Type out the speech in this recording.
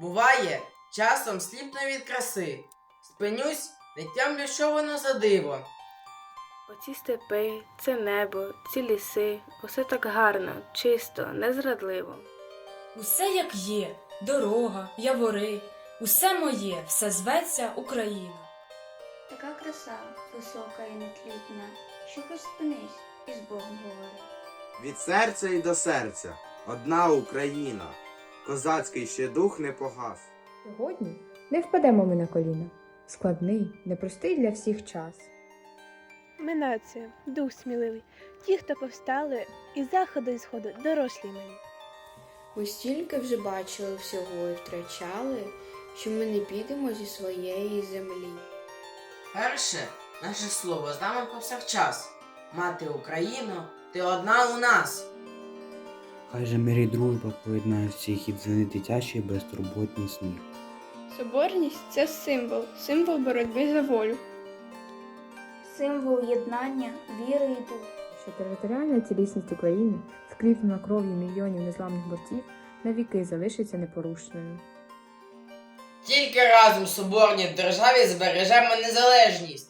Буває, часом сліпну від краси. Спинюсь, не тямлю, що воно за диво. Оці степи, це небо, ці ліси, усе так гарно, чисто, незрадливо. Усе як є, дорога, явори, усе моє, все зветься Україна. Така краса висока і нетлітна, що хоч спинись і з Богом говори. Від серця і до серця одна Україна, козацький ще дух не погас. Сьогодні не впадемо ми на коліна. Складний, непростий для всіх час. Ми нація, дух сміливий, ті, хто повстали, і заходу і сходу дорослі мені. Ми стільки вже бачили всього і втрачали, що ми не підемо зі своєї землі. Перше, наше слово з нами повсякчас. Мати Україно, ти одна у нас. Хай же мир і дружба поєднає всіх і дзвени дитячий безтурботний сміх. Соборність це символ, символ боротьби за волю. Символ єднання, віри і духу. Що територіальна цілісність України, скріплена кров'ю мільйонів незламних борців, навіки залишиться непорушною. Тільки разом соборні в державі збережемо незалежність.